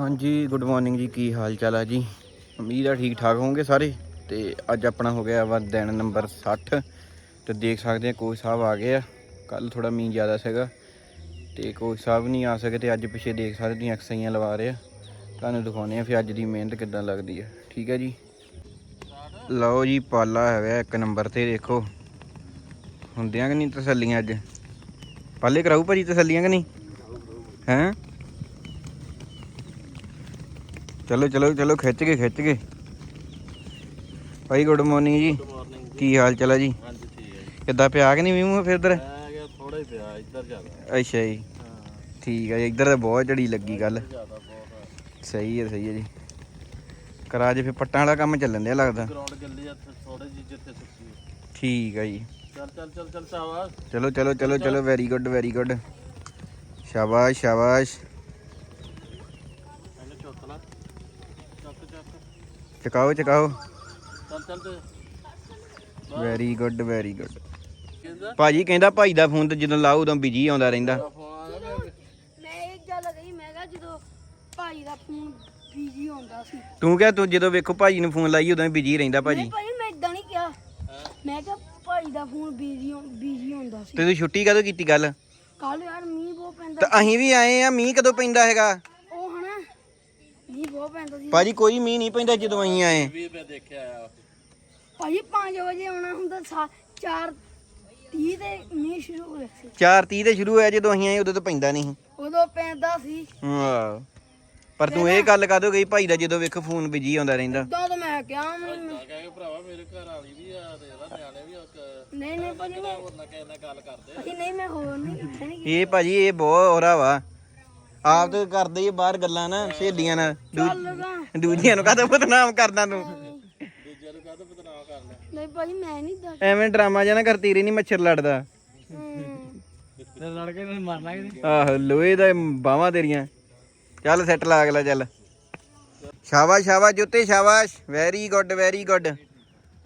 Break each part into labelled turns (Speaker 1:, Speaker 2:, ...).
Speaker 1: ਹਾਂਜੀ good morning ਜੀ ਕੀ ਹਾਲ ਚਾਲ ਆ ਜੀ ਉਮੀਦ ਆ ਠੀਕ ਠਾਕ ਹੋਵੋਗੇ ਸਾਰੇ ਤੇ ਅੱਜ ਆਪਣਾ ਹੋ ਗਿਆ ਵਾ ਦਿਨ ਨੰਬਰ 60 ਤੇ ਦੇਖ ਸਕਦੇ ਆ ਕੋਚ ਸਾਹਿਬ ਆ ਗਏ ਆ ਕੱਲ ਥੋੜਾ ਮੀਂਹ ਜ਼ਿਆਦਾ ਸੀਗਾ ਤੇ ਕੋਚ ਸਾਹਿਬ ਨਹੀਂ ਆ ਸਕੇ ਤੇ ਅੱਜ ਪਿੱਛੇ ਦੇਖ ਸਕਦੇ ਤੁਸੀਂ ਐਕਸਰਸਾਈਜ਼ਾਂ ਲਵਾ ਰਹੇ ਆ ਤੁਹਾਨੂੰ ਦਿਖਾਉਣੇ ਆ ਫਿਰ ਅੱਜ ਦੀ ਮਿਹਨਤ ਕਿੱਦਾਂ ਲੱਗਦੀ ਆ ਠੀਕ ਆ ਜੀ ਲਓ ਜੀ ਪਾਲਾ ਹੈਗਾ ਇੱਕ ਨੰਬਰ ਤੇ ਦੇਖੋ ਹੁੰਦਿਆਂ ਕਿ ਨਹੀਂ ਤਸੱਲੀਆਂ ਅੱਜ ਪਾਲੇ ਕਰਾਉ ਭਾਜੀ ਤਸੱਲੀਆਂ ਕਿ ਨਹੀਂ ਹੈ ਚਲੋ ਚਲੋ ਚਲੋ ਖਿੱਚ ਕੇ ਖਿੱਚ ਕੇ ਭਾਈ ਗੁੱਡ ਮਾਰਨਿੰਗ ਜੀ ਮਾਰਨਿੰਗ ਕੀ ਹਾਲ ਚਾਲ ਹੈ ਜੀ ਹਾਂਜੀ ਠੀਕ ਹੈ ਜੀ ਕਿੱਦਾਂ ਪਿਆ ਕਿ ਨਹੀਂ ਮੀਂਹ ਫਿਰ ਇੱਧਰ ਆ
Speaker 2: ਗਿਆ ਥੋੜਾ ਹੀ ਪਿਆ ਇੱਧਰ ਜ਼ਿਆਦਾ
Speaker 1: ਅੱਛਾ ਜੀ ਹਾਂ ਠੀਕ ਹੈ ਜੀ, ਇੱਧਰ ਤਾਂ ਬਹੁਤ ਝੜੀ ਲੱਗੀ ਗੱਲ ਸਹੀ ਹੈ ਸਹੀ ਹੈ ਜੀ ਕਰਾ ਜੇ ਫਿਰ ਪੱਟਾਂ ਵਾਲਾ ਕੰਮ ਚੱਲਣ ਦੇ ਲੱਗਦਾ ਗਰਾਊਂਡ ਜਿੱਥੇ ਹੈ। ਠੀਕ ਹੈ ਜੀ
Speaker 2: ਚੱਲ ਚੱਲ ਚੱਲ ਚੱਲ ਸ਼ਾਬਾਸ਼
Speaker 1: ਚਲੋ ਚਲੋ ਚਲੋ ਚਲੋ ਵੈਰੀ ਗੁੱਡ ਵੈਰੀ ਗੁੱਡ ਸ਼ਾਬਾਸ਼ ਸ਼ਾਬਾਸ਼ ਚਕਾਓ ਚਕਾਓ ਚੱਲ ਚੱਲ ਤੇ ਵੈਰੀ ਗੁੱਡ ਵੈਰੀ ਗੁੱਡ ਭਾਜੀ ਕਹਿੰਦਾ ਭਾਈ ਦਾ ਫੋਨ ਤੇ ਜਦੋਂ ਲਾਉ ਉਦੋਂ ਬਿਜੀ ਆਉਂਦਾ ਰਹਿੰਦਾ ਮੈਂ ਇੱਕ ਗੱਲ ਮੈਂ ਕਿਹਾ ਜਦੋਂ ਭਾਈ ਦਾ ਫੋਨ ਬਿਜੀ ਸੀ ਤੂੰ ਕਿਹਾ ਤੂੰ ਜਦੋਂ ਵੇਖੋ ਭਾਜੀ ਨੂੰ ਫੋਨ ਲਾਈ ਉਦੋਂ ਹੀ ਬਿਜੀ ਰਹਿੰਦਾ ਭਾਜੀ ਨਹੀਂ ਭਾਈ ਮੈਂ ਇਦਾਂ ਨਹੀਂ ਕਿਹਾ ਮੈਂ ਕਿਹਾ ਭਾਈ ਦਾ ਫੋਨ ਬਿਜੀ ਬਿਜੀ ਸੀ ਤੇ ਤੂੰ ਛੁੱਟੀ ਕਦੋਂ ਕੀਤੀ ਗੱਲ ਕੱਲ ਯਾਰ ਮੀਂਹ ਬਹੁਤ ਪੈਂਦਾ ਤਾਂ ਅਸੀਂ ਵੀ ਆਏ ਆ ਮੀਂਹ ਕਦੋਂ ਪੈਂਦਾ ਹੈਗਾ ਜੀ ਬਹੁਤ ਪੈਂਦਾ ਸੀ ਭਾਜੀ ਕੋਈ ਮੀਂਹ ਨਹੀਂ ਪੈਂਦਾ ਜਦੋਂ ਅਸੀਂ ਆਏ ਵੀ ਮੈਂ ਦੇਖਿਆ
Speaker 3: ਆ ਭਾਜੀ 5 ਵਜੇ ਆਉਣਾ ਹੁੰਦਾ 4 30 ਤੇ ਮੀਂਹ ਸ਼ੁਰੂ ਹੋ ਗਿਆ ਸੀ
Speaker 1: 4:30 ਤੇ ਸ਼ੁਰੂ ਹੋਇਆ ਜਦੋਂ ਅਸੀਂ ਆਏ ਉਦੋਂ ਤਾਂ ਪੈਂਦਾ ਨਹੀਂ
Speaker 3: ਉਦੋਂ ਪੈਂਦਾ ਸੀ ਹਾਂ
Speaker 1: ਪਰ ਤੂੰ ਇਹ ਗੱਲ ਕਰ ਦੋ ਗਈ ਭਾਈ ਦਾ ਜਦੋਂ ਵੇਖ ਫੋਨ ਬਿਜੀ ਆਉਂਦਾ ਰਹਿੰਦਾ ਉਦੋਂ ਤਾਂ ਮੈਂ ਕਿਹਾ ਮੈਂ- ਕਹਿੰਦਾ ਭਰਾਵਾ ਮੇਰੇ ਘਰ ਵਾਲੀ ਵੀ ਆ ਤੇ ਇਹਦਾ ਨਿਆਣੇ ਵੀ ਇੱਕ ਨਹੀਂ ਨਹੀਂ ਭਾਜੀ ਹੋਰ ਨਾ ਕਿਸੇ ਗੱਲ ਕਰਦੇ ਅਸੀਂ ਨਹੀਂ ਮੈਂ ਹੋਰ ਨਹੀਂ ਇਹ ਭਾਜੀ ਇਹ ਬਹੁਤ ਹੋਰਾ ਵਾ ਆਪ ਤੇ ਕਰਦੇ ਹੀ ਬਾਹਰ ਗੱਲਾਂ ਨਾ ਸਹੇਲੀਆਂ ਨਾਲ ਦੂਜੀਆਂ ਨੂੰ ਕਾਹਦਾ ਬਦਨਾਮ ਕਰਦਾ ਤੂੰ ਨੂੰ ਕਰਦਾ ਨਹੀਂ ਭਾਈ ਮੈਂ ਨਹੀਂ ਦੱਸ ਐਵੇਂ ਡਰਾਮਾ ਜਿਹਾ ਨਾ ਕਰਤੀ ਰਹੀ ਨਹੀਂ ਮੱਛਰ ਲੜਦਾ ਲੜ ਕੇ ਇਹਨਾਂ ਨੂੰ ਮਾਰਨਾ ਆਹੋ ਲੋਹੇ ਦਾ ਬਾਵਾ ਤੇਰੀਆਂ ਚੱਲ ਸੈੱਟ ਲਾ ਅਗਲਾ ਚੱਲ ਸ਼ਾਬਾਸ਼ ਸ਼ਾਬਾਸ਼ ਜੁੱਤੇ ਸ਼ਾਬਾਸ਼ ਵੈਰੀ ਗੁੱਡ ਵੈਰੀ ਗੁੱਡ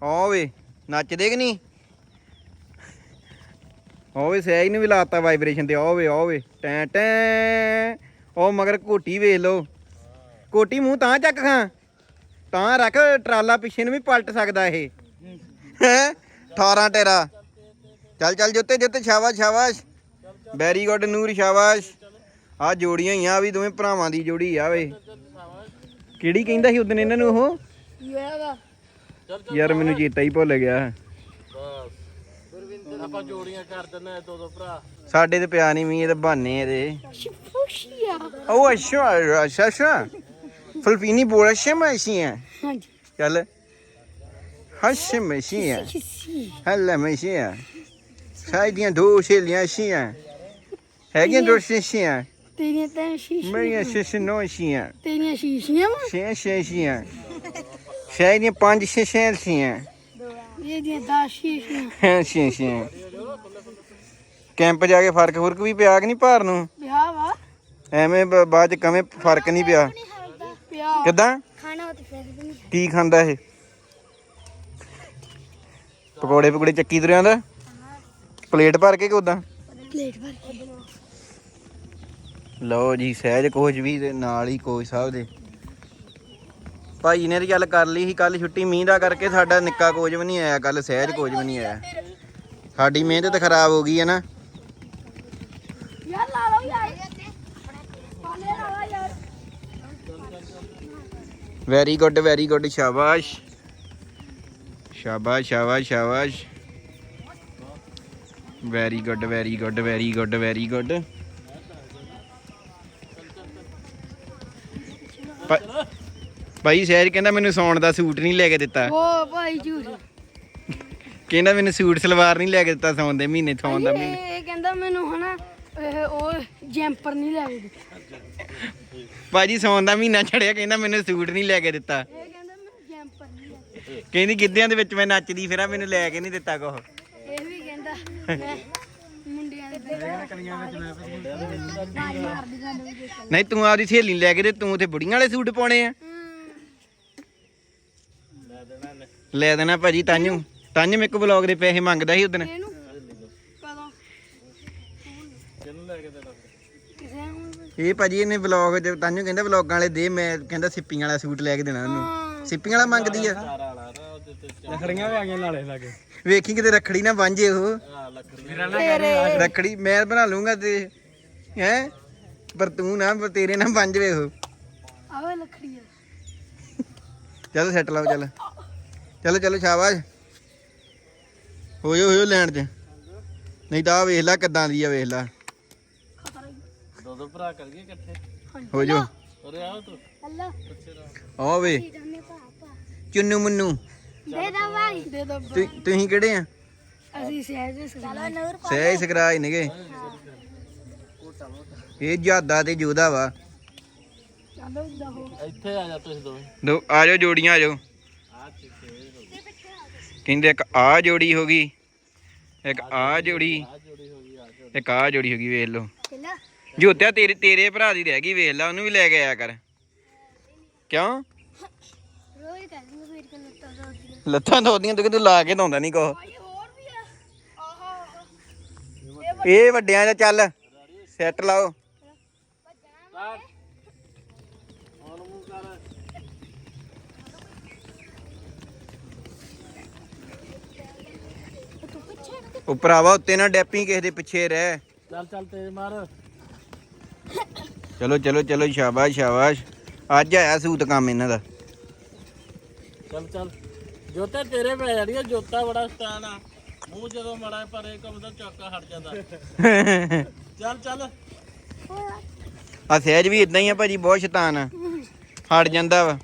Speaker 1: ਓ ਵੇ ਨੱਚਦੇ ਕਿ ਨਹੀਂ ਹੋਵੇ ਸਿਆਹੀ ਨੂੰ ਵੀ ਲਾਤਾ ਵਾਈਬ੍ਰੇਸ਼ਨ ਤੇ ਹੋਵੇ ਵੇ ਟੈਂ ਟੈਂ ਉਹ ਮਗਰ ਕੋਟੀ ਵੇਖ ਲੋ ਕੋਟੀ ਮੂੰਹ ਤਾਂ ਚੱਕ ਖਾਂ ਤਾਂ ਰੱਖ ਟਰਾਲਾ ਪਿੱਛੇ ਨੂੰ ਵੀ ਪਲਟ ਸਕਦਾ ਇਹ ਹੈ 18 ਟੇਰਾ ਚੱਲ ਚੱਲ ਜੁੱਤੇ ਜੁੱਤੇ ਸ਼ਾਬਾਸ਼ ਸ਼ਾਬਾਸ਼ ਵੈਰੀ ਗੁੱਡ ਨੂਰ ਸ਼ਾਬਾਸ਼ ਆ ਜੋੜੀਆਂ ਹੀ ਆ ਵੀ ਦੋਵੇਂ ਭਰਾਵਾਂ ਦੀ ਜੋੜੀ ਆ ਵੇ ਕਿਹੜੀ ਕਹਿੰਦਾ ਸੀ ਦਿਨ ਇਹਨਾਂ ਨੂੰ ਉਹ ਯਾਰ ਮੈਨੂੰ ਚੇਤਾ ਹੀ ਭੁੱਲ ਗਿਆ ਆਪਾਂ ਜੋੜੀਆਂ ਕਰ ਦਿੰਦੇ ਦੋ ਦੋ ਭਰਾ ਸਾਡੇ ਤੇ ਪਿਆ ਨਹੀਂ ਮੀਂਹ ਇਹ ਤੇ ਬਹਾਨੇ ਇਹਦੇ ਸ਼ਫੂਸ਼ੀਆ ਉਹ ਅੱਛਾ ਅੱਛਾ ਅੱਛਾ ਫਿਲਪੀਨੀ ਬੋਲਾ ਸੀ ਹਾਂਜੀ ਚੱਲ ਹਸ਼ ਮੈਸ਼ੀਆ ਹੱਲਾ ਹਾਂ ਸਾਡੀਆਂ ਦੋ ਸੀ ਸ਼ੀਆਂ ਹੈਗੀਆਂ ਦੋ ਹਾਂ ਤੇਰੀਆਂ ਤਾਂ ਸ਼ੀਸ਼ੀਆਂ ਮੇਰੀਆਂ ਸ਼ੀਸ਼ ਨੋ ਸ਼ੀਆਂ ਤੇਰੀਆਂ ਸ਼ੀਸ਼ੀਆਂ ਵਾ ਛੇ ਛੇ ਸ਼ੀਆਂ ਸ਼ਾਇਦ ਪੰਜ ਛੇ ਛੇ ਹਾਂ ਇਹ ਦੀਆਂ ਕੈਂਪ ਜਾ ਕੇ ਫਰਕ ਫੁਰਕ ਵੀ ਪਿਆ ਕਿ ਨਹੀਂ ਭਾਰ ਨੂੰ ਵਿਆਹ ਵਾ ਐਵੇਂ ਬਾਅਦ ਚ ਕਵੇਂ ਫਰਕ ਨਹੀਂ ਪਿਆ ਕਿਦਾਂ ਖਾਣਾ ਉਹ ਤੇ ਕੀ ਖਾਂਦਾ ਇਹ ਪਕੌੜੇ ਪਕੌੜੇ ਚੱਕੀ ਤੁਰਿਆਂ ਦਾ ਪਲੇਟ ਭਰ ਕੇ ਕਿ ਉਦਾਂ ਪਲੇਟ ਭਰ ਕੇ ਲਓ ਜੀ ਸਹਿਜ ਕੋਚ ਵੀ ਨਾਲ ਹੀ ਕੋਚ ਸਾਹਿਬ ਦੇ ਭਾਈ ਨੇ ਗੱਲ ਕਰ ਲਈ ਸੀ ਕੱਲ ਛੁੱਟੀ ਮੀਂਹ ਦਾ ਕਰਕੇ ਸਾਡਾ ਨਿੱਕਾ ਕੋਜ ਵੀ ਨਹੀਂ ਆਇਆ ਕੱਲ ਸਹਿਜ ਕੋਜ ਵੀ ਨਹੀਂ ਆਇਆ ਸਾਡੀ ਮਿਹਨਤ ਖਰਾਬ ਹੋ ਗਈ ਹੈ ਨਾ ਯਾਰ ਲਾ ਲਓ ਯਾਰ ਪਾਲੇ ਲਾ ਯਾਰ ਵੈਰੀ ਗੁੱਡ ਵੈਰੀ ਗੁੱਡ ਸ਼ਾਬਾਸ਼ ਸ਼ਾਬਾਸ਼ ਸ਼ਾਬਾਸ਼ ਸ਼ਾਬਾਸ਼ very good very good very good very good ਭਾਈ ਸ਼ਹਿਰ ਕਹਿੰਦਾ ਮੈਨੂੰ ਸੌਣ ਦਾ ਸੂਟ ਨਹੀਂ ਲੈ ਕੇ ਦਿੱਤਾ ਉਹ ਭਾਈ ਝੂਠ ਕਹਿੰਦਾ ਮੈਨੂੰ ਸੂਟ ਸਲਵਾਰ ਨਹੀਂ ਲੈ ਕੇ ਦਿੱਤਾ ਸੌਣ ਦੇ ਮਹੀਨੇ ਸੌਣ ਦਾ
Speaker 3: ਮਹੀਨੇ ਇਹ ਕਹਿੰਦਾ ਮੈਨੂੰ ਹਨਾ ਇਹ ਉਹ ਜੈਂਪਰ ਨਹੀਂ ਲੈ ਕੇ ਦਿੱਤਾ
Speaker 1: ਭਾਜੀ ਸੌਣ ਦਾ ਮਹੀਨਾ ਛੜਿਆ ਕਹਿੰਦਾ ਮੈਨੂੰ ਸੂਟ ਨਹੀਂ ਲੈ ਕੇ ਦਿੱਤਾ ਇਹ ਕਹਿੰਦਾ ਮੈਨੂੰ ਜੈਂਪਰ ਨਹੀਂ ਕਹਿੰਦੀ ਗਿੱਧਿਆਂ ਦੇ ਵਿੱਚ ਮੈਂ ਨੱਚਦੀ ਫਿਰਾਂ ਮੈਨੂੰ ਲੈ ਕੇ ਨਹੀਂ ਦਿੱਤਾ ਕੋਹ ਇਹ ਵੀ ਕਹਿੰਦਾ ਮੁੰਡਿਆਂ ਦੇ ਨਹੀਂ ਤੂੰ ਆਪਦੀ ਸਹੇਲੀ ਲੈ ਕੇ ਦੇ ਤੂੰ ਤੇ ਬੁੜੀਆਂ ਵਾਲੇ ਸੂਟ ਪਾਉਣੇ ਆ ਲੈ ਦੇਣਾ ਭਾਜੀ ਤਾਨੂੰ ਤਾਨੂੰ ਮੇਰੇ ਕੋ ਬਲੌਗ ਦੇ ਪੈਸੇ ਮੰਗਦਾ ਸੀ ਉਦੋਂ ਦਿਨ ਕਦੋਂ ਇਹ ਭਾਜੀ ਇਹਨੇ ਬਲੌਗ ਤੇ ਤਾਨੂੰ ਕਹਿੰਦਾ ਬਲੌਗਾਂ ਵਾਲੇ ਦੇ ਮੈਂ ਕਹਿੰਦਾ ਸਿੱਪੀਆਂ ਵਾਲਾ ਸੂਟ ਲੈ ਕੇ ਦੇਣਾ ਉਹਨੂੰ ਸਿੱਪੀਆਂ ਵਾਲਾ ਮੰਗਦੀ ਆ ਲਖੜੀਆਂ ਵੀ ਆ ਗਈਆਂ ਨਾਲੇ ਕੇ ਵੇਖੀ ਕਿਤੇ ਰੱਖੜੀ ਨਾ ਵਾਂਝੇ ਉਹ ਰੱਖੜੀ ਮੈਂ ਬਣਾ ਲੂੰਗਾ ਤੇ ਹੈ ਪਰ ਤੂੰ ਨਾ ਤੇਰੇ ਨਾਲ ਵਾਂਝੇ ਉਹ ਆਵੇ ਲੱਕੜੀ ਚੱਲ ਸੈਟ ਲਾਓ ਚੱਲ ਚੱਲ ਚੱਲ ਸ਼ਾਬਾਸ਼ ਹੋ ਜੋ ਹੋ ਜੋ ਲੈਣ ਚ ਨਹੀਂ ਤਾਂ ਵੇਖ ਲੈ ਕਿੱਦਾਂ ਦੀ ਆ ਵੇਖ ਲੈ ਦੋ ਦੋ ਭਰਾ ਕਰ ਗਏ ਇਕੱਠੇ ਹੋ ਜੋ ਅਰੇ ਆਓ ਤੂੰ ਅੱਲਾ ਆ ਵੇ ਚੁੰਨੂ ਮੁੰਨੂ ਦੇ ਦੋ ਭਾਈ ਦੇ ਦੋ ਤੁ- ਤੁਸੀਂ ਕਿਹੜੇ ਆ ਅਸੀਂ ਸਹਿਜ ਚਲੋ ਨੂਰ ਸਗਰਾ ਸਕਰਾਜ ਨੇਗੇ ਇਹ ਜਾਦਾ ਤੇ ਜੋਦਾ ਵਾ ਚਲੋ ਇੱਥੇ ਆ ਜਾ ਤੁਸੀਂ ਦੋਵੇਂ ਦੋ ਆ ਜਾਓ ਜੋੜੀਆਂ ਆ ਜਾਓ ਕਹਿੰਦੇ ਇੱਕ ਆ ਜੋੜੀ ਹੋ ਗਈ ਇੱਕ ਆ ਜੋੜੀ ਇੱਕ ਆ ਜੋੜੀ ਹੋ ਗਈ ਵੇਖ ਲਓ ਜੋਤਿਆ ਤੇਰੇ ਤੇਰੇ ਭਰਾ ਦੀ ਰਹਿ ਗਈ ਵੇਖ ਲੈ ਉਹਨੂੰ ਵੀ ਲੈ ਕੇ ਆਇਆ ਕਰ ਕਿਉਂ ਲੱਤਾਂ ਧੋਦੀਆਂ ਤੂੰ ਕਿਤੇ ਲਾ ਕੇ ਧੋਂਦਾ ਨਹੀਂ ਕੋ ਇਹ ਵੱਡਿਆਂ ਦਾ ਚੱਲ ਸੈੱਟ ਲਾਓ ਉਹ ਭਰਾਵਾ ਉੱਤੇ ਨਾ ਡੈਪੀ ਕਿਸੇ ਦੇ ਪਿੱਛੇ ਰਹਿ ਚੱਲ ਚੱਲ ਤੇ ਮਾਰ ਚਲੋ ਚਲੋ ਚਲੋ ਸ਼ਾਬਾਸ਼ ਸ਼ਾਬਾਸ਼ ਅੱਜ ਆਇਆ ਸੂਤ ਕੰਮ ਇਹਨਾਂ ਦਾ
Speaker 2: ਚੱਲ ਚੱਲ ਜੋਤਾ ਤੇਰੇ ਪੈ ਜਾਣੀਆਂ ਜੋਤਾ ਬੜਾ ਸਟਾਨ ਆ ਮੂੰਹ ਜਦੋਂ ਮੜਾ ਪਰੇ ਇੱਕ ਦਾ ਚੱਕਾ ਹਟ ਜਾਂਦਾ ਚੱਲ ਚੱਲ
Speaker 1: ਆ ਸਹਿਜ ਵੀ ਇਦਾਂ ਹੀ ਆ ਭਾਜੀ ਬਹੁਤ ਸ਼ੈਤਾਨ ਆ ਹਟ ਜਾਂਦਾ ਵਾ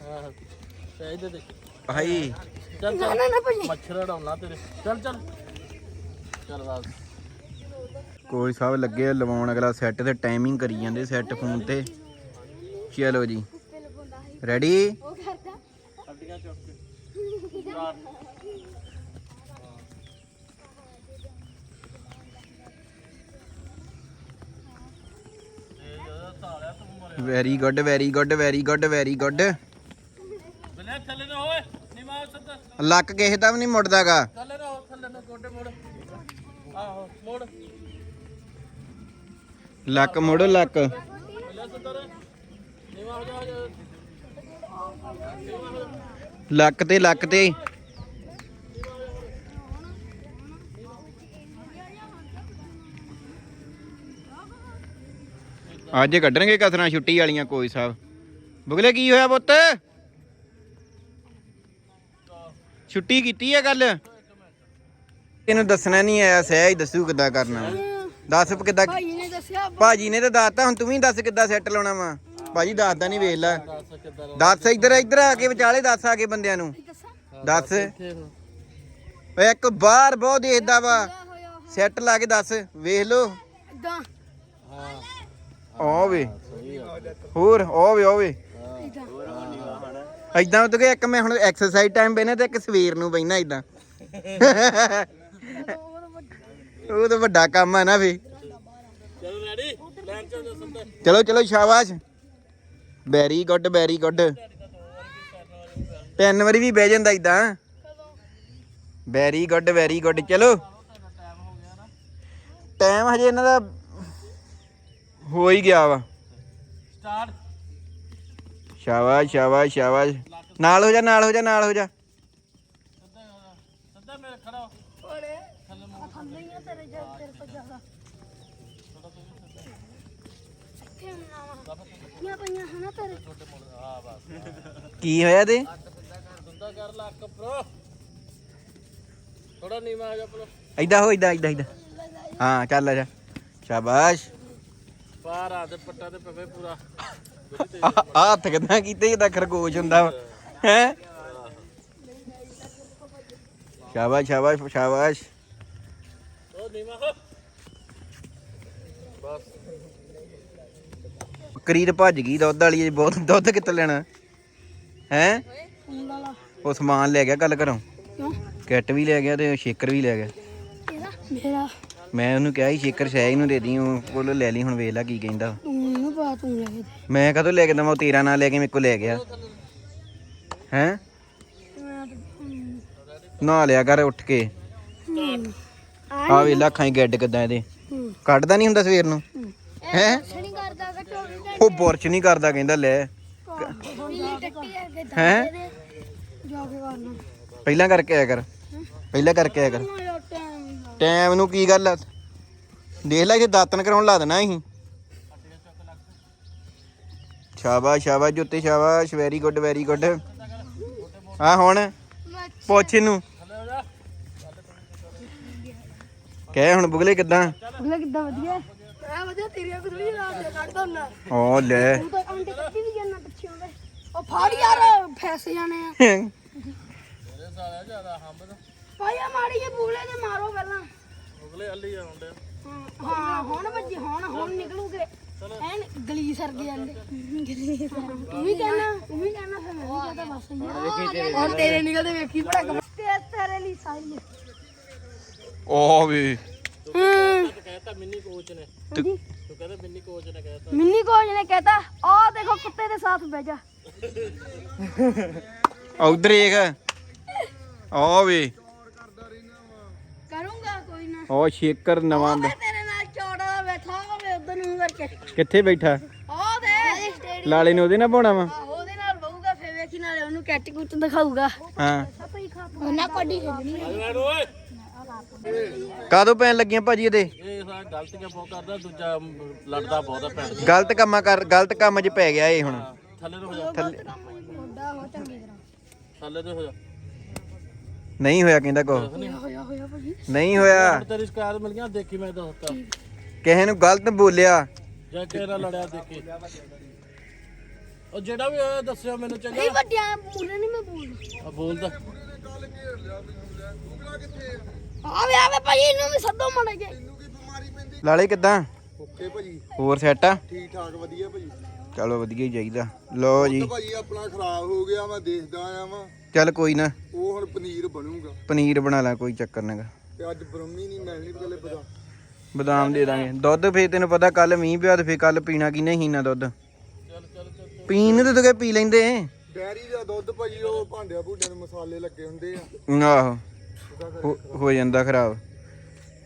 Speaker 1: ਸਹਿਜ ਦੇ ਦੇਖ ਭਾਈ ਚੱਲ ਚੱਲ ਮੱਛਰ ਡਾਉਣਾ ਤੇਰੇ ਚੱਲ ਚੱਲ ਕੋਈ ਸਾਹਿਬ ਲੱਗੇ ਆ ਲਵਾਉਣ ਅਗਲਾ ਸੈੱਟ ਤੇ ਟਾਈਮਿੰਗ ਕਰੀ ਜਾਂਦੇ ਸੈੱਟ ਫੋਨ ਤੇ ਚਲੋ ਜੀ ਰੈਡੀ ਹੱਡੀਆਂ ਚੁੱਕ very good very good very good very good luck ਕਿਸੇ ਦਾ ਵੀ ਨਹੀਂ ਮੁੜਦਾਗਾ ਥੱਲੇ ਨਾ ਥੱਲੇ ਨਾ ਗੋਡੇ ਮੁੜ ਆਹੋ ਮੋੜ ਲੱਕ ਲੱਕ ਲੱਕ ਤੇ ਲੱਕ ਤੇ ਅੱਜ ਕੱਢਣਗੇ ਕਸਰਾ ਛੁੱਟੀ ਵਾਲੀਆਂ ਕੋਈ ਸਾਹਿਬ ਬੁਗਲੇ ਕੀ ਹੋਇਆ ਪੁੱਤ ਛੁੱਟੀ ਕੀਤੀ ਹੈ ਗੱਲ ਇਹਨੂੰ ਦੱਸਣਾ ਨਹੀਂ ਆਇਆ ਸਹਿ ਹੀ ਦੱਸੂ ਕਿੱਦਾਂ ਕਰਨਾ ਵਾ। ਦੱਸ ਕਿੱਦਾਂ ਭਾਈ ਨੇ ਦੱਸਿਆ ਭਾਜੀ ਨੇ ਤਾਂ ਦੱਸਤਾ ਹੁਣ ਤੂੰ ਵੀ ਦੱਸ ਕਿੱਦਾਂ ਸੈੱਟ ਲਾਉਣਾ ਵਾ ਭਾਜੀ ਦੱਸਦਾ ਨਹੀਂ ਵੇਖ ਲੈ ਦੱਸ ਇੱਧਰ ਇੱਧਰ ਆ ਕੇ ਵਿਚਾਲੇ ਦੱਸ ਆ ਕੇ ਬੰਦਿਆਂ ਨੂੰ ਦੱਸ ਓਏ ਇੱਕ ਬਾਹਰ ਬਹੁਤ ਦੇਖਦਾ ਵਾ ਸੈੱਟ ਲਾ ਕੇ ਦੱਸ ਵੇਖ ਲੋ ਇਦਾਂ ਵੇ ਹੋਰ ਆ ਵੇ ਇਦਾਂ ਐਦਾਂ ਤੂੰ ਕਿ ਇੱਕ ਮੈਂ ਹੁਣ ਐਕਸਰਸਾਈਜ਼ ਟਾਈਮ ਬੈਣਾ ਤੇ ਇੱਕ ਸਵੇਰ ਨੂੰ ਬੈਣਾ ਇਦਾਂ ਉਹ ਤਾਂ ਵੱਡਾ ਕੰਮ ਹੈ ਨਾ ਫੇ ਚਲੋ ਰੈਡੀ ਲੈਣ ਚੋ ਦੱਸਣ ਤੇ ਚਲੋ ਚਲੋ ਸ਼ਾਬਾਸ਼ ਵੈਰੀ ਗੁੱਡ ਵੈਰੀ ਗੁੱਡ ਤਿੰਨ ਵਾਰੀ ਵੀ ਬਹਿ ਜਾਂਦਾ ਇਦਾਂ ਵੈਰੀ ਗੁੱਡ ਵੈਰੀ ਗੁੱਡ ਚਲੋ ਟਾਈਮ ਹਜੇ ਇਹਨਾਂ ਦਾ ਹੋ ਹੀ ਗਿਆ ਵਾ ਸਟਾਰਟ ਸ਼ਾਬਾਸ਼ ਸ਼ਾਬਾਸ਼ ਸ਼ਾਬਾਸ਼ ਨਾਲ ਹੋ ਜਾ ਨਾਲ ਹੋ ਜਾ ਨਾਲ ਹੋ ਜਾ ਤੇਰੇ ਕੀ ਹੋਇਆ ਤੇ ਇਦਾਂ
Speaker 2: ਥੋੜਾ
Speaker 1: ਹੋ ਜਾ ਇਦਾਂ ਇਦਾਂ ਹੋ ਹਾਂ ਚੱਲ ਆ ਜਾ ਸ਼ਾਬਾਸ਼
Speaker 2: ਪਾਰ ਆ ਤੇ ਪੱਟਾ ਤੇ ਪਵੇ ਪੂਰਾ
Speaker 1: ਆ- ਹੱਥ ਕਿਦਾਂ ਕੀਤੇ ਇਹਦਾ ਖਰਗੋਸ਼ ਹੁੰਦਾ ਹੈ ਸ਼ਾਬਾਸ਼ ਸ਼ਾਬਾਸ਼ ਸ਼ਾਬਾਸ਼ ਉਹ ਨੀਮਾ ਹੋ ਬਸ ਬੱਕਰੀ ਤੇ ਭੱਜ ਗਈ ਦੁੱਧ ਵਾਲੀ ਜੀ ਬਹੁਤ ਦੁੱਧ ਕਿੱਥੇ ਲੈਣਾ ਹੈ ਉਹ ਸਮਾਨ ਲੈ ਗਿਆ ਗੱਲ ਕਰਾਂ ਕਿੱਟ ਵੀ ਲੈ ਗਿਆ ਤੇ ਸ਼ੇਕਰ ਵੀ ਲੈ ਗਿਆ ਮੇਰਾ ਮੈਂ ਉਹਨੂੰ ਕਿਹਾ ਸੀ ਸ਼ੇਕਰ ਸ਼ਾਇ ਨੂੰ ਦੇ ਦੀ ਉਹ ਕੋਲ ਲੈ ਲਈ ਹੁਣ ਵੇਖ ਲੈ ਕੀ ਕਹਿੰਦਾ ਤੂੰ ਪਾ ਤੂੰ ਲੈ ਕੇ ਮੈਂ ਕਦੋਂ ਲੈ ਕੇ ਦਵਾਂ ਉਹ ਤੇਰਾ ਨਾਂ ਲੈ ਕੇ ਮੇਰੇ ਕੋਲ ਲੈ ਗਿਆ ਹੈ ਨਾ ਲਿਆ ਕਰ ਉੱਠ ਕੇ ਆ ਵੇਖ ਲੱਖਾਂ ਹੀ ਗੱਡ ਕਿਦਾਂ ਇਹਦੇ ਕੱਢਦਾ ਨਹੀਂ ਹੁੰਦਾ ਸਵੇਰ ਨੂੰ ਹੈ ਉਹ ਬੋਰਚ ਨਹੀਂ ਕਰਦਾ ਕਹਿੰਦਾ ਲੈ ਹੈ ਪਹਿਲਾਂ ਕਰਕੇ ਆਇਆ ਕਰ ਪਹਿਲਾਂ ਕਰਕੇ ਆਇਆ ਕਰ ਟਾਈਮ ਨੂੰ ਕੀ ਗੱਲ ਆ ਦੇਖ ਲੈ ਜੇ ਦਾਤਨ ਕਰਾਉਣ ਲਾ ਦੇਣਾ ਅਸੀਂ ਸ਼ਾਬਾਸ਼ ਸ਼ਾਬਾਸ਼ ਜੁੱਤੀ ਸ਼ਾਬਾਸ਼ ਵੈਰੀ ਗੁੱਡ ਵੈਰੀ ਗੁੱਡ ਆ ਹੁਣ ਪੁੱਛ ਇਹਨੂੰ ਕਹਿ ਹੁਣ ਬੁਗਲੇ ਕਿੱਦਾਂ ਬੁਗਲੇ ਕਿੱਦਾਂ ਵਧੀਆ ਐ ਵਜਾ ਤੇਰੀਆਂ ਕੁਦਲੀ ਕੇ ਕੱਢ ਦੋ
Speaker 3: ਨਾ ਓ ਲੈ ਉਹ ਤਾਂ ਆਂਡੇ ਕੱਢੀ ਵੀ ਜਾਂਦਾ ਪਿੱਛੇ ਆਉਂਦਾ ਉਹ ਫੜ ਯਾਰ ਫੈਸ ਜਾਣੇ ਆ ਸਾਲਿਆ ਜਿਆਦਾ ਭਾਈ ਆ ਮਾੜੀ ਜਿਹੀ ਬੂਲੇ ਦੇ ਮਾਰੋ ਪਹਿਲਾਂ ਅਗਲੇ ਅੱਲੀ ਆਉਂਦੇ ਹਾਂ, ਹਾਂ ਹੁਣ ਵੱਜੀ ਹੁਣ ਹੁਣ ਨਿਕਲੂਗੇ ਐਨ ਗਲੀ ਸਰ ਗਏ ਜਾਂਦੇ ਤੂੰ ਵੀ ਕਹਿਣਾ ਤੂੰ ਵੀ ਕਹਿਣਾ ਫਿਰ ਮੈਂ ਵੀ ਕਹਦਾ
Speaker 1: ਬਸ ਤੇਰੇ ਨਿਕਲਦੇ ਵੇਖੀ ਬੜਾ ਤੇ ਤੇਰੇ ਲਈ ਸਾਈ ਓ ਵੀ ਮਿੰਨੀ ਕੋਚ
Speaker 3: ਨੇ ਤੂੰ ਮਿੰਨੀ ਕੋਚ ਨੇ ਕਹਿਤਾ ਮਿੰਨੀ ਕੋਚ ਨੇ ਆ ਦੇਖੋ ਕੁੱਤੇ ਦੇ ਸਾਥ ਬਹਿ ਜਾ
Speaker 1: ਉਧਰ ਇੱਕ ਆ ਵੇ ਕਰੂੰਗਾ ਕੋਈ ਨਾ ਉਹ ਸ਼ੇਕਰ ਨਵਾਂ ਦਾ ਤੇਰੇ ਨਾਲ ਚੌੜਾ ਬੈਠਾ ਹੋਵੇ ਉਧਰ ਨੂੰ ਕਰਕੇ ਕਿੱਥੇ ਬੈਠਾ ਆ ਦੇ ਲਾਲੇ ਨੇ ਉਹਦੇ ਨਾਲ ਪਾਉਣਾ ਵਾ ਉਹਦੇ ਨਾਲ ਬਹੂਗਾ ਫੇਰ ਵੇਖੀ ਨਾਲੇ ਉਹਨੂੰ ਕੈਟ ਕੁੱਟ ਦਿਖਾਊਗਾ ਹਾਂ ਉਹਨਾਂ ਕੋਡੀ ਖੇਡਣੀ ਓਏ ਕਾਦੋਂ ਪੈਣ ਲੱਗੀਆਂ ਭਾਜੀ ਇਹਦੇ ਇਹ ਸਾਰਾ ਦੂਜਾ ਲੜਦਾ ਬਹੁਤ ਗਲਤ ਕੰਮ ਕਰ ਗਲਤ ਕੰਮ 'ਚ ਪੈ ਗਿਆ ਇਹ ਹੁਣ ਥੱਲੇ ਜਾ ਥੱਲੇ ਹੋ ਚੰਗੀ ਤਰ੍ਹਾਂ ਥੱਲੇ ਜਾ ਨਹੀਂ ਹੋਇਆ ਕਹਿੰਦਾ ਕੋ ਹੋਇਆ ਹੋਇਆ ਭਾਜੀ ਨਹੀਂ ਹੋਇਆ ਤੇਰੀ ਦੇਖੀ ਮੈਂ ਦੱਸਤਾ ਕਿਸੇ ਨੂੰ ਗਲਤ ਬੋਲਿਆ ਤੇਰਾ ਲੜਿਆ ਉਹ ਜਿਹੜਾ ਵੀ ਹੋਇਆ ਦੱਸਿਓ ਮੈਨੂੰ ਚੰਗਾ ਨਹੀਂ ਵੱਡਿਆ ਪੂਰੇ ਨਹੀਂ ਮੈਂ ਬੋਲ ਆ ਬੋਲਦਾ ਆਵੇ ਆਵੇ ਭਾਈ ਇਹਨੂੰ ਵੀ ਸੱਦੋ ਮੜ ਜੇ ਤੈਨੂੰ ਕੀ ਬਿਮਾਰੀ ਪੈਂਦੀ ਲਾਲੇ ਕਿਦਾਂ ਓਕੇ ਭਾਜੀ ਹੋਰ ਸੈਟ ਆ ਠੀਕ ਠਾਕ ਵਧੀਆ ਭਾਜੀ ਚਲੋ ਵਧੀਆ ਹੀ ਜਾਈਦਾ ਲਓ ਜੀ ਭਾਜੀ ਆਪਣਾ ਖਰਾਬ ਹੋ ਗਿਆ ਮੈਂ ਦੇਖਦਾ ਆ ਵਾ ਚੱਲ ਕੋਈ ਨਾ ਉਹ ਹੁਣ ਪਨੀਰ ਬਣੂਗਾ ਪਨੀਰ ਬਣਾ ਲੈ ਕੋਈ ਚੱਕਰ ਨਹੀਂਗਾ ਤੇ ਅੱਜ ਬਰਮੀ ਨਹੀਂ ਮਿਲਣੀ ਕੱਲੇ ਬਦਾ ਬਦਾਮ ਦੇ ਦਾਂਗੇ ਦੁੱਧ ਫੇਰ ਤੈਨੂੰ ਪਤਾ ਕੱਲ ਮੀਂਹ ਪਿਆ ਤੇ ਫੇਰ ਕੱਲ ਪੀਣਾ ਕੀ ਨਹੀਂ ਨਾ ਦੁੱਧ ਪੀਣ ਤੇ ਤੂੰ ਪੀ ਲੈਂਦੇ ਡੈਰੀ ਦਾ ਦੁੱਧ ਭਾਜੀ ਉਹ ਭਾਂਡਿਆਂ ਭੂਡਿਆਂ ਦੇ ਮਸਾਲੇ ਲੱਗੇ ਹੁੰਦੇ ਆ ਆਹੋ ਹੋ- ਜਾਂਦਾ ਖਰਾਬ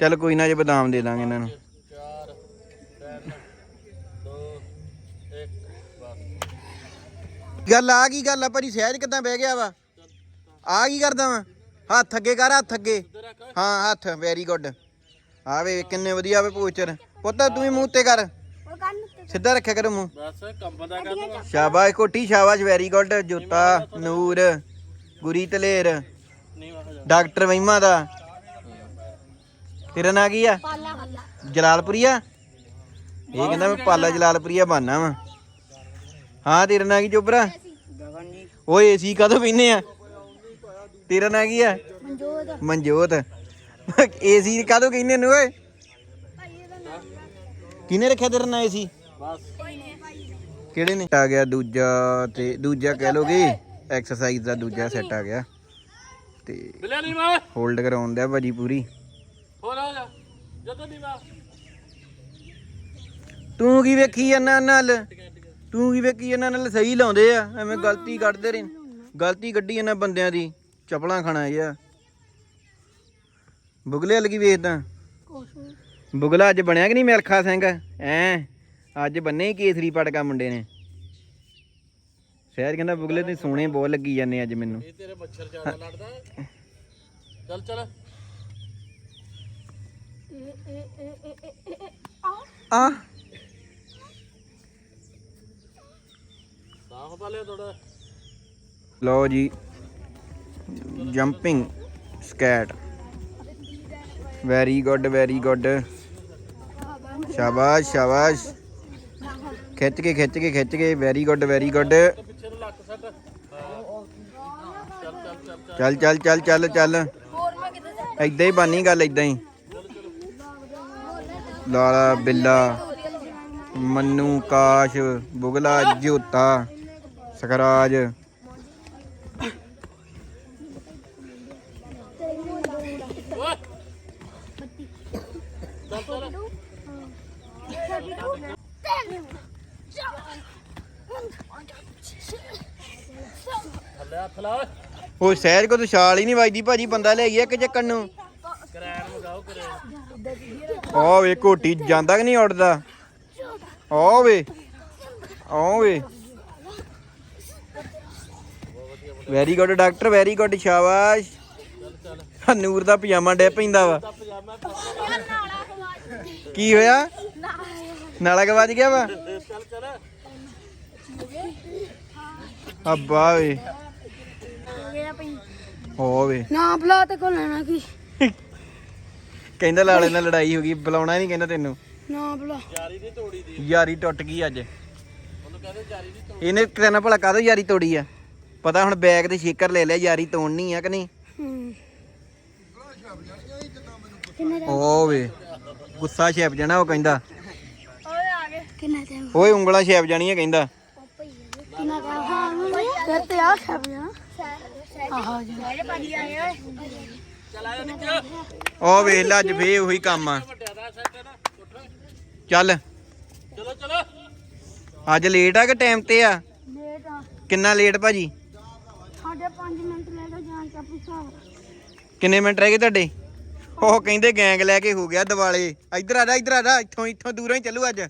Speaker 1: ਚੱਲ ਕੋਈ ਨਾ ਜੇ ਬਦਾਮ ਦੇ ਦਾਂਗੇ ਇਹਨਾਂ ਨੂੰ 4 ਗੱਲ ਆ ਕੀ ਗੱਲ ਆ ਭਾਜੀ ਸਹਿਜ ਕਿਦਾਂ ਬਹਿ ਗਿਆ ਵਾ ਆ ਕੀ ਕਰਦਾ ਵਾ ਹੱਥ ਅੱਗੇ ਕਰ ਹੱਥ ਅੱਗੇ ਹਾਂ ਹੱਥ ਵੈਰੀ ਗੁੱਡ ਆ ਵੇ ਕਿੰਨੇ ਵਧੀਆ ਵੇ ਪੋਚਰ ਪੁੱਤ ਤੂੰ ਵੀ ਮੂੰਹ ਤੇ ਕਰ ਸਿੱਧਾ ਰੱਖਿਆ ਕਰ ਮੂੰਹ ਬਸ ਕੰਬਦਾ ਕਰ ਸ਼ਾਬਾਸ਼ ਕੋਟੀ ਸ਼ਾਬਾਸ਼ ਵੈਰੀ ਗੁੱਡ ਜੋਤਾ ਨੂਰ ਗੁਰੀ ਤਲੇਰ ਡਾਕਟਰ ਵਹਿਮਾ ਦਾ ਤੇਰਾ ਨਾਂ ਕੀ ਆ ਜਲਾਲਪੁਰੀਆ ਇਹ ਕਹਿੰਦਾ ਮੈਂ ਪਾਲਾ ਜਲਾਲਪੁਰੀਆ ਬਾਨਾ ਵਾ ਹਾਂ ਤੇਰਾ ਨਾਂ ਕੀ ਚੋਬਰਾ ਓਏ ਏਸੀ ਕਦੋਂ ਪੀਨੇ ਆ ਤੇਰਾ ਨਾਂ ਕੀ ਆ ਮਨਜੋਤ ਮਨਜੋਤ ਏਸੀ ਕਦੋਂ ਕਹਿੰਨੇ ਨੂੰ ਓਏ ਕਿਨੇ ਰੱਖਿਆ ਤੇਰਾ ਨਾਂ ਏਸੀ ਕਿਹੜੇ ਨੇ ਆ ਗਿਆ ਦੂਜਾ ਤੇ ਦੂਜਾ ਕਹਿ ਲੋਗੇ ਐਕਸਰਸਾਈਜ਼ ਦਾ ਦੂਜਾ ਸੈੱਟ ਆ ਗਿਆ ਤੇ ਬਿਲਿਆ ਮਾ ਹੋਲਡ ਕਰਾਉਣ ਦਿਆ ਭਾਜੀ ਪੂਰੀ ਹੋਰ ਆ ਜਦੋਂ ਦੀ ਮਾ ਤੂੰ ਕੀ ਵੇਖੀ ਇਹਨਾਂ ਨਾਲ ਤੂੰ ਕੀ ਵੇਖੀ ਇਹਨਾਂ ਨਾਲ ਸਹੀ ਲਾਉਂਦੇ ਆ ਐਵੇਂ ਗਲਤੀ ਕੱਢਦੇ ਰਹੇ ਗਲਤੀ ਗੱਡੀ ਇਹਨਾਂ ਬੰਦਿਆਂ ਦੀ ਚਪਲਾਂ ਖਾਣਾ ਯਾ ਬੁਗਲੇ ਲਗੀ ਵੇਖਦਾ ਬੁਗਲਾ ਅੱਜ ਬਣਿਆ ਕਿ ਨਹੀਂ ਮਿਲਖਾ ਸਿੰਘ ਐ ਅੱਜ ਬੰਨੇ ਕੇਸਰੀ ਪਟਕਾ ਮੁੰਡੇ ਨੇ ਸ਼ਹਿਰ ਕਹਿੰਦਾ ਬੁਗਲੇ ਤੇ ਸੋਹਣੇ ਬੋਲ ਲੱਗੀ ਜਾਂਦੇ ਅੱਜ ਮੈਨੂੰ ਇਹ ਤੇਰੇ ਮੱਛਰ ਜ਼ਿਆਦਾ ਲੜਦਾ ਚੱਲ ਚੱਲ
Speaker 2: ਆ ਸਾਹ ਪਾਲੇ ਥੋੜਾ
Speaker 1: ਲਓ ਜੀ jumping squat very good very good ਸ਼ਾਬਾਸ਼ ਸ਼ਾਬਾਸ਼ ਖਿੱਚ ਕੇ ਖਿੱਚ ਕੇ ਖਿੱਚ ਕੇ ਵੈਰੀ ਗੁੱਡ ਵੈਰੀ ਗੁੱਡ ਚੱਲ ਚੱਲ ਚੱਲ ਚੱਲ ਚੱਲ ਐਦਾਂ ਹੀ ਬਾਨੀ ਗੱਲ ਐਦਾਂ ਹੀ ਲਾਲਾ ਬਿੱਲਾ ਮੰਨੂ ਕਾਸ਼ ਬੁਗਲਾ ਜੋਤਾ ਸਖਰਾਜ ਉਹ ਸ਼ਹਿਰ ਕੋ ਤੂੰ ਛਾਲ ਹੀ ਨਹੀਂ ਵੱਜਦੀ ਭਾਜੀ ਬੰਦਾ ਲੈ ਗਿਆ ਇੱਕ ਚੱਕਣ ਨੂੰ ਆ ਵੇ ਕੋਟੀ ਜਾਂਦਾ ਕਿ ਨਹੀਂ ਉੱਡਦਾ ਆ ਵੇ ਆ ਵੇ very good doctor very good ਸ਼ਾਬਾਸ਼ ਨੂਰ ਦਾ ਪਜਾਮਾ ਡੇ ਪੈਂਦਾ ਵਾ ਕੀ ਹੋਇਆ ਨਾਲਾ ਗਵਾਜ ਗਿਆ ਵਾ ਅੱਬਾ ਵੇ ਹੋਵੇ ਨਾ ਬੁਲਾ ਤੇ ਕੋ ਲੈਣਾ ਕੀ ਕਹਿੰਦਾ ਲਾਲੇ ਨਾਲ ਲੜਾਈ ਹੋ ਗਈ ਬੁਲਾਉਣਾ ਨਹੀਂ ਕਹਿੰਦਾ ਤੈਨੂੰ ਨਾ ਬੁਲਾ ਯਾਰੀ ਦੀ ਦੀ ਤੋੜੀ ਯਾਰੀ ਟੁੱਟ ਗਈ ਅੱਜ ਉਹਨੂੰ ਯਾਰੀ ਦੀ ਇਹਨੇ ਕਹਿੰਦਾ ਭਲਾ ਕਾਹਦਾ ਯਾਰੀ ਤੋੜੀ ਆ ਪਤਾ ਹੁਣ ਬੈਗ ਤੇ ਸ਼ੇਕਰ ਲੈ ਲਿਆ ਯਾਰੀ ਤੋੜਨੀ ਆ ਕਿ ਨਹੀਂ ਹਮ। ਓਵੇ ਗੁੱਸਾ ਛੇਪ ਜਾਣਾ ਉਹ ਕਹਿੰਦਾ ਓਏ ਕਿੰਨਾ ਟਾਈਮ ਓਏ ਉਂਗਲਾ ਛੇਪ ਆ ਕਹਿੰਦਾ ਕਿੰਨਾ ਟਾਈਮ ਹਾਂ ਫਿਰ ਤੇ ਆ ਖਾ ਪਿਆ ਜੀ ਉਹ ਵੇਖ ਲੈ ਅੱਜ ਫੇ ਉਹੀ ਕੰਮ ਆ ਚੱਲ ਚਲੋ ਚਲੋ ਅੱਜ ਲੇਟ ਆ ਕਿ ਟਾਈਮ ਤੇ ਆ ਲੇਟ ਆ ਕਿੰਨਾ ਲੇਟ ਭਾਜੀ ਸਾਡੇ 5 ਮਿੰਟ ਲੈ ਲਓ ਜਾਣ ਕੇ ਪੁੱਛਾ ਕਿੰਨੇ ਮਿੰਟ ਰਹਿ ਗਏ ਤੁਹਾਡੇ ਉਹ ਕਹਿੰਦੇ ਗੈਂਗ ਲੈ ਕੇ ਹੋ ਗਿਆ ਦਿਵਾਲੇ ਇੱਧਰ ਆ ਜਾ ਇੱਧਰ ਆ ਜਾ ਇੱਥੋਂ ਇੱਥੋਂ ਦੂਰੋਂ ਹੀ ਚੱਲੂ ਅੱਜ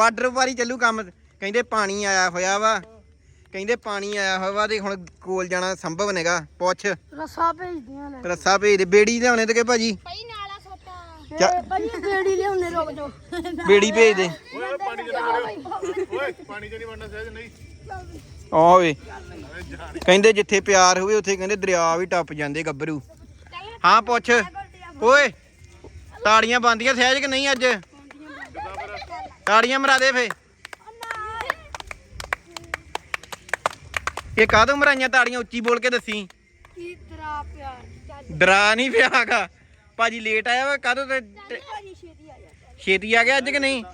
Speaker 1: ਬਾਰਡਰ ਵਾਰੀ ਚੱਲੂ ਕੰਮ ਕਹਿੰਦੇ ਪਾਣੀ ਆਇਆ ਹੋਇਆ ਵਾ ਕਹਿੰਦੇ ਪਾਣੀ ਆਇਆ ਹੋਇਆ ਵਾ ਤੇ ਹੁਣ ਕੋਲ ਜਾਣਾ ਸੰਭਵ ਨਹੀਂਗਾ ਪੁੱਛ ਰੱਸਾ ਭੇਜਦੀਆਂ ਨੇ ਰੱਸਾ ਭੇਜ ਦੇ ਬੇੜੀ ਲਿਆਉਣੇ ਤੇ ਕਿ ਭਾਜੀ ਭਾਈ ਨਾਲਾ ਸੋਤਾ ਭਾਜੀ ਬੇੜੀ ਲਿਆਉਣੇ ਰੁਕ ਜਾ ਬੇੜੀ ਭੇਜ ਦੇ ਓਏ ਪਾਣੀ ਚ ਓਏ ਪਾਣੀ ਚ ਨਹੀਂ ਵੜਨਾ ਸਹਿਜ ਨਹੀਂ ਆਹ ਵੇ ਕਹਿੰਦੇ ਜਿੱਥੇ ਪਿਆਰ ਹੋਵੇ ਉੱਥੇ ਕਹਿੰਦੇ ਦਰਿਆ ਵੀ ਟੱਪ ਜਾਂਦੇ ਗੱਭਰੂ ਹਾਂ ਪੁੱਛ ਓਏ ਤਾੜੀਆਂ ਬੰਦੀਆਂ ਸਹਿਜ ਕਿ ਨਹੀਂ ਅੱਜ ਤਾੜੀਆਂ ਮਰਾ ਦੇ ਫੇ ਇਹ ਕਾਦੋਂ ਮਰਾਈਆਂ ਤਾੜੀਆਂ ਉੱਚੀ ਬੋਲ ਕੇ ਦੱਸੀ ਕੀ ਤਰਾ ਪਿਆ ਡਰਾ ਨਹੀਂ ਪਿਆਗਾ ਭਾਜੀ ਲੇਟ ਆਇਆ ਵਾ ਕਾਦੋਂ ਤੇ ਛੇਤੀ ਆ ਜਾ ਛੇਤੀ ਆ ਗਿਆ ਅੱਜ ਕਿ ਨਹੀਂ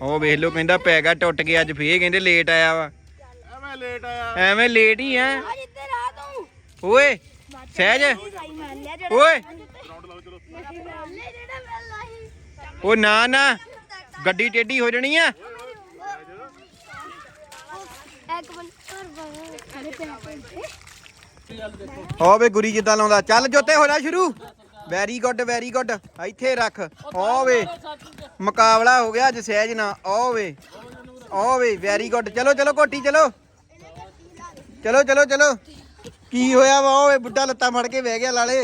Speaker 1: ਉਹ ਵੇਖ ਲਓ ਕਹਿੰਦਾ ਪੈਗਾ ਟੁੱਟ ਗਿਆ ਅੱਜ ਫੇਰ ਕਹਿੰਦੇ ਲੇਟ ਆਇਆ ਵਾ ਐਵੇਂ ਲੇਟ ਆਇਆ ਐਵੇਂ ਲੇਟ ਹੀ ਆ ਆ ਆ ਤੂੰ ਓਏ ਸਹਿਜ ਓਏ ਉਹ ਨਾ ਨਾ ਗੱਡੀ ਟੇਢੀ ਹੋ ਜਣੀ ਆ ਹੋ ਵੇ ਗੁਰੀ ਕਿਦਾਂ ਲਾਉਂਦਾ ਚੱਲ ਜੋਤੇ ਹੋ ਜਾ ਸ਼ੁਰੂ ਵੈਰੀ ਗੁੱਡ ਵੈਰੀ ਗੁੱਡ ਇੱਥੇ ਰੱਖ ਹੋ ਵੇ ਮੁਕਾਬਲਾ ਹੋ ਗਿਆ ਅੱਜ ਸਹਿਜ ਨਾ ਹੋ ਵੇ ਹੋ ਵੇ ਵੈਰੀ ਗੁੱਡ ਚਲੋ ਚਲੋ ਕੋਟੀ ਚਲੋ ਚਲੋ ਚਲੋ ਚਲੋ ਕੀ ਹੋਇਆ ਵਾ ਓਏ ਬੁੱਢਾ ਲੱਤਾਂ ਫੜ ਕੇ ਬਹਿ ਗਿਆ ਲਾਲੇ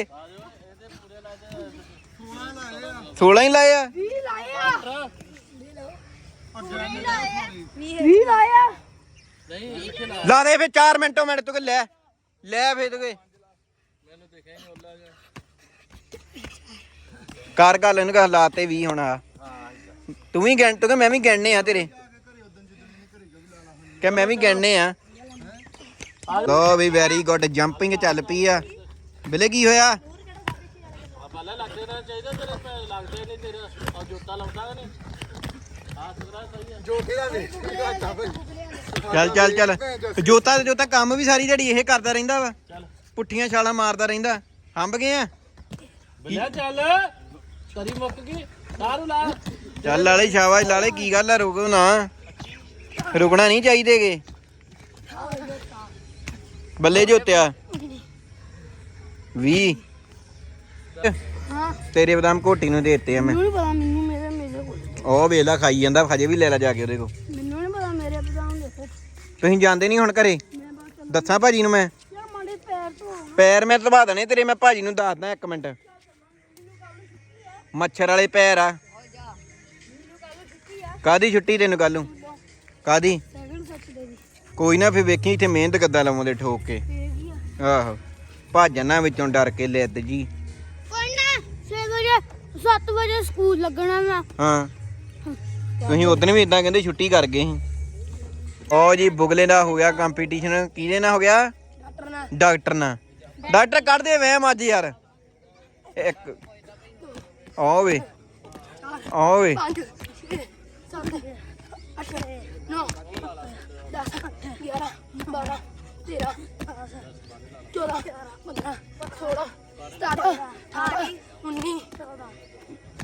Speaker 1: 16 ਹੀ ਲਾਏ ਆ 20 ਲਾਏ ਆ 20 ਲਾਏ ਆ 20 ਲਾਏ ਆ ਲਾ ਦੇ ਫੇ 4 ਮਿੰਟੋ ਮਿੰਟ ਤੂੰ ਲੈ ਲੈ ਫੇ ਤੁਕੇ ਮੈਨੂੰ ਦੇਖਿਆ ਨਹੀਂ ਜਾ ਕਰ ਗੱਲ ਇਹਨੂੰ ਕਹ ਲਾਤੇ 20 ਹੋਣਾ ਹਾਂ ਤੂੰ ਵੀ ਗਿਣ ਤੂੰ ਕਿ ਮੈਂ ਵੀ ਗਿਣਨੇ ਆ ਤੇਰੇ ਕਿ ਮੈਂ ਵੀ ਗਿਣਨੇ ਆ ਲੋ ਵੀ ਵੈਰੀ ਗੁੱਡ ਜੰਪਿੰਗ ਚੱਲ ਪਈ ਆ ਬਿਲੇ ਕੀ ਹੋਇਆ ਬਾਲਾ ਲੱਗਦੇ ਨਾ ਚਾਹੀਦਾ ਤੇਰੇ ਲੱਗਦੇ ਨਹੀਂ ਤੇਰੇ ਜੋਤਾ ਲਾਉਂਦਾ ਨਹੀਂ ਦਾ ਚੱਲ ਚੱਲ ਚੱਲ ਜੋਤਾ ਜੋਤਾ ਕੰਮ ਵੀ ਸਾਰੀ ਜੜੀ ਇਹ ਕਰਦਾ ਰਹਿੰਦਾ ਵਾ ਪੁੱਠੀਆਂ ਛਾਲਾਂ ਮਾਰਦਾ ਰਹਿੰਦਾ ਹੰਬ ਗਏ ਆ ਬੱਲਾ ਚੱਲ ਕਰੀ ਮੁੱਕ ਗਈ ਦਾਰੂ ਲਾ ਚੱਲ ਲਾਲੇ ਸ਼ਾਬਾਸ਼ ਲਾਲੇ ਕੀ ਗੱਲ ਆ ਰੁਕੋ ਨਾ ਰੁਕਣਾ ਨਹੀਂ ਚਾਹੀਦੇਗੇ ਬੱਲੇ ਜੋਤਿਆ 20 ਤੇਰੇ ਬਦਾਮ ਘੋਟੀ ਨੂੰ ਦੇ ਦਿੱਤੇ ਆ ਮੈਂ ਮੈਨੂੰ ਪਤਾ ਮੈਨੂੰ ਉਹ ਵੇਲਾ ਖਾਈ ਜਾਂਦਾ ਹਜੇ ਵੀ ਲੈ ਲੈ ਜਾ ਕੇ ਉਹਦੇ ਕੋਲ ਮੈਨੂੰ ਨਹੀਂ ਪਤਾ ਮੇਰੇ ਬਦਾਮ ਦੇਖੋ ਤੁਸੀਂ ਜਾਂਦੇ ਨਹੀਂ ਹੁਣ ਘਰੇ ਮੈਂ ਚੱਲ ਦੱਸਾਂ ਭਾਜੀ ਨੂੰ ਮੈਂ ਯਾਰ ਮਾੜੇ ਪੈਰ ਤੋਂ ਪੈਰ ਮੈਂ ਧਵਾ ਦੇਣੇ ਤੇਰੇ ਮੈਂ ਭਾਜੀ ਨੂੰ ਦੱਸਦਾ ਇੱਕ ਮਿੰਟ ਮੱਛਰ ਵਾਲੇ ਪੈਰ ਆ ਕਾਦੀ ਛੁੱਟੀ ਤੈਨੂੰ ਕੱਲੂ ਕਾਦੀ ਕੋਈ ਨਾ ਫੇ ਵੇਖੀ ਇੱਥੇ ਮਿਹਨਤ ਕਿੱਦਾਂ ਲਾਉਂਦੇ ਠੋਕ ਕੇ ਆਹੋ ਭੱਜ ਜਾਣਾ ਵਿੱਚੋਂ ਡਰ ਕੇ ਲੈਦ ਜੀ ਕੋਈ ਨਾ
Speaker 3: 6 ਵਜੇ 7 ਵਜੇ ਸਕੂਲ ਲੱਗਣਾ ਮੈਂ ਹਾਂ
Speaker 1: ਤੁਸੀਂ ਉਦੋਂ ਵੀ ਇਦਾਂ ਕਹਿੰਦੇ ਛੁੱਟੀ ਕਰ ਗਏ ਸੀ ਓ ਜੀ ਬੁਗਲੇ ਦਾ ਹੋ ਗਿਆ ਕੰਪੀਟੀਸ਼ਨ ਕਿਹਦੇ ਨਾਲ ਹੋ ਗਿਆ ਡਾਕਟਰ ਨਾਲ ਡਾਕਟਰ ਨਾਲ ਡਾਕਟਰ ਕੱਢ ਦੇ ਵਹਿਮ ਅੱਜ ਯਾਰ ਇੱਕ ਓ ਵੇ ਓ ਵੇ 5 6 7 8 9 10 11 12 ਤੇਰਾ ਚੋਰਾ ਪੰਦਰਾ ਸੋਲਾ ਸਤਾਰਾ ਅਠਾਰਾ ਉੱਨੀ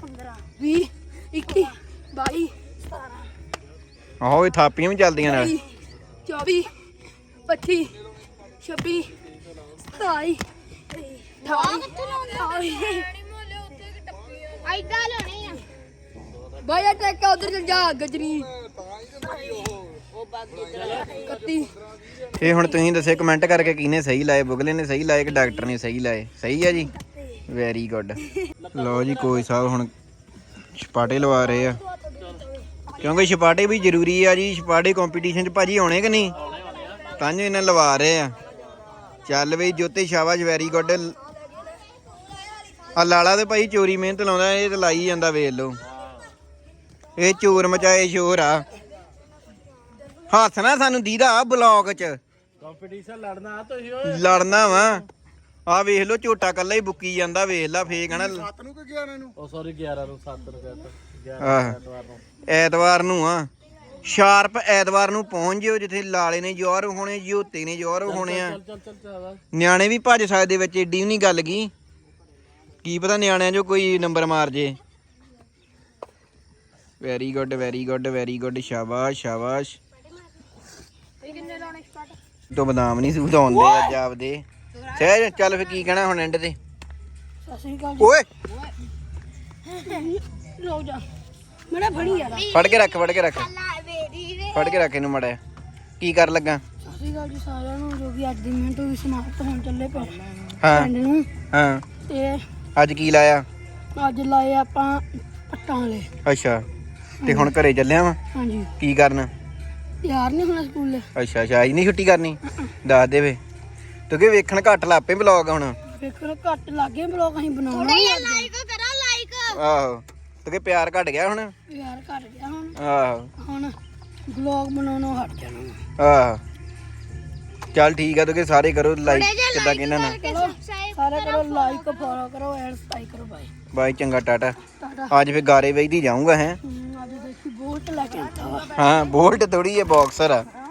Speaker 1: ਪੰਦਰਾ ਵੀਹ ਇੱਕੀ ਬਾਈ ਆਹੋ ਇਹ ਥਾਪੀਆਂ ਵੀ ਚੱਲਦੀਆਂ ਨਾਲ 24 25 26 27 ਐਦਾਂ ਲਾਉਣੀ ਆ ਬਾਇਆ ਟੈਕਾ ਇਹ ਹੁਣ ਤੁਸੀਂ ਦੱਸਿਓ ਕਮੈਂਟ ਕਰਕੇ ਕਿਹਨੇ ਸਹੀ ਲਾਏ ਬੁਗਲੇ ਨੇ ਸਹੀ ਲਾਏ ਕਿ ਡਾਕਟਰ ਨੇ ਸਹੀ ਲਾਏ ਸਹੀ ਆ ਜੀ ਵੈਰੀ ਗੁੱਡ ਲਓ ਜੀ ਕੋਈ ਸਾਹਿਬ ਹੁਣ ਛਪਾਟੇ ਲਵਾ ਰਹੇ ਆ ਕਿਉਂਕਿ ਛਪਾੜੇ ਵੀ ਜ਼ਰੂਰੀ ਆ ਜੀ ਛਪਾੜੇ ਕੰਪੀਟੀਸ਼ਨ 'ਚ ਭਾਜੀ ਆਉਣੇ ਕਿ ਨਹੀਂ ਤਾਂ ਜੀ ਇਹਨਾਂ ਲਵਾ ਰਹੇ ਆ ਚੱਲ ਬਈ ਜੋਤੀ ਸ਼ਾਵਾਜ ਵੈਰੀ ਗੁੱਡ ਆ ਲਾਲਾ ਦੇ ਭਾਈ ਚੋਰੀ ਮਿਹਨਤ ਲਾਉਂਦਾ ਇਹ ਤੇ ਲਾਈ ਜਾਂਦਾ ਵੇਖ ਲਓ ਇਹ ਚੋਰ ਮਚਾਏ ਸ਼ੋਰ ਆ ਹੱਥ ਨਾ ਸਾਨੂੰ ਦੀਦਾ ਬਲੌਗ 'ਚ
Speaker 2: ਕੰਪੀਟੀਸ਼ਨ ਲੜਨਾ ਤੁਸੀਂ ਓਏ
Speaker 1: ਲੜਨਾ ਵਾ ਆ ਵੇਖ ਲਓ ਝੋਟਾ ਕੱਲਾ ਹੀ ਬੁੱਕੀ ਜਾਂਦਾ ਵੇਖ ਲਾ ਫੇਕ ਹਨਾ 7 ਨੂੰ ਕਿ 11 ਨੂੰ ਉਹ ਸੌਰੀ 11 ਨੂੰ 7 ਨੂੰ ਕਹਿੰਦਾ ਐਤਵਾਰ ਨੂੰ ਆ ਸ਼ਾਰਪ ਐਤਵਾਰ ਨੂੰ ਪਹੁੰਚ ਜਿਓ ਜਿੱਥੇ ਲਾਲੇ ਨੇ ਜ਼ੋਰ ਹੋਣੇ ਜੋਤੇ ਨੇ ਜ਼ੋਰ ਹੋਣੇ ਆ ਨਿਆਣੇ ਵੀ ਭੱਜ ਸਕਦੇ ਵਿੱਚ ਏਡੀ ਵੀ ਨਹੀਂ ਗੱਲ ਗਈ ਕੀ ਪਤਾ ਨਿਆਣਿਆਂ ਜੋ ਕੋਈ ਨੰਬਰ ਮਾਰ ਜੇ very good very good very good ਸ਼ਾਬਾਸ਼ ਸ਼ਾਬਾਸ਼ ਤੋ ਬਦਾਮ ਨਹੀਂ ਸੂਤ ਆਉਂਦੇ ਅੱਜ ਆਪਦੇ ਸਹਿਜ ਚੱਲ ਫੇ ਕੀ ਕਹਿਣਾ ਹੁਣ ਐਂਡ ਤੇ ਓਏ ਰੋ ਜਾ ਮੜਾ ਫੜੀ ਯਾਰ ਫੜ ਕੇ ਰੱਖ ਫੜ ਕੇ ਰੱਖ ਫੜ ਕੇ ਰੱਖ ਇਹਨੂੰ ਮੜਾ ਕੀ ਕਰ ਲੱਗਾ ਸਤਿ ਗੱਲ ਜੀ ਸਾਰਿਆਂ ਨੂੰ ਜੋ ਵੀ ਅੱਜ ਦੀ ਮਿਹਨਤ ਹੋਈ ਸਮਾਪਤ ਹੋਣ ਚੱਲੇ ਪਏ ਹਾਂ ਹਾਂ ਤੇ ਅੱਜ ਕੀ ਲਾਇਆ
Speaker 3: ਅੱਜ ਲਾਏ ਆਪਾਂ ਪੱਟਾਂ ਲੈ
Speaker 1: ਅੱਛਾ ਤੇ ਹੁਣ ਘਰੇ ਚੱਲਿਆ ਵਾ ਹਾਂਜੀ ਕੀ ਕਰਨ
Speaker 3: ਯਾਰ ਨਹੀਂ ਹੁਣ ਸਕੂਲ
Speaker 1: ਅੱਛਾ ਅੱਛਾ ਅੱਜ ਨਹੀਂ ਛੁੱਟੀ ਕਰਨੀ ਦੱਸ ਦੇ ਵੇ ਤੂੰ ਕਿ ਵੇਖਣ ਘੱਟ ਲਾਪੇ ਬਲੌਗ ਹੁਣ ਵੇਖਣ ਘੱਟ ਲੱਗੇ ਬਲੌਗ ਅਸੀਂ ਬਣਾਉਣਾ ਲਾਈਕ ਕਰੋ ਲਾਈਕ ਆਹੋ ਤੇ ਪਿਆਰ ਘਟ ਗਿਆ ਹੁਣ ਪਿਆਰ ਘਟ ਗਿਆ ਹੁਣ ਆਹੋ ਹੁਣ ਵਲੌਗ ਬਣਾਉਣੋਂ ਹਟ ਜਾਣਾ ਆਹ ਚੱਲ ਠੀਕ ਆ ਤੇ ਸਾਰੇ ਕਰੋ ਲਾਈਕ ਕਿੱਦਾਂ ਕਿਨਾਂ ਨਾ ਸਾਰੇ ਕਰੋ ਲਾਈਕ ਫੋਲੋ ਕਰੋ ਐਂਡ ਸਬਸਕ੍ਰਾਈਬ ਕਰੋ ਬਾਈ ਬਾਈ ਚੰਗਾ ਟਾਟਾ ਟਾਟਾ ਅੱਜ ਫੇ ਗਾਰੇ ਵੇਚਦੀ ਜਾਊਂਗਾ ਹੈ ਅੱਜ ਦੇਖੀ ਬੋਲਟ ਲੈ ਕੇ ਆਤਾ ਹਾਂ ਬੋਲਟ ਥੋੜੀ ਹੈ ਬਾਕਸਰ ਆ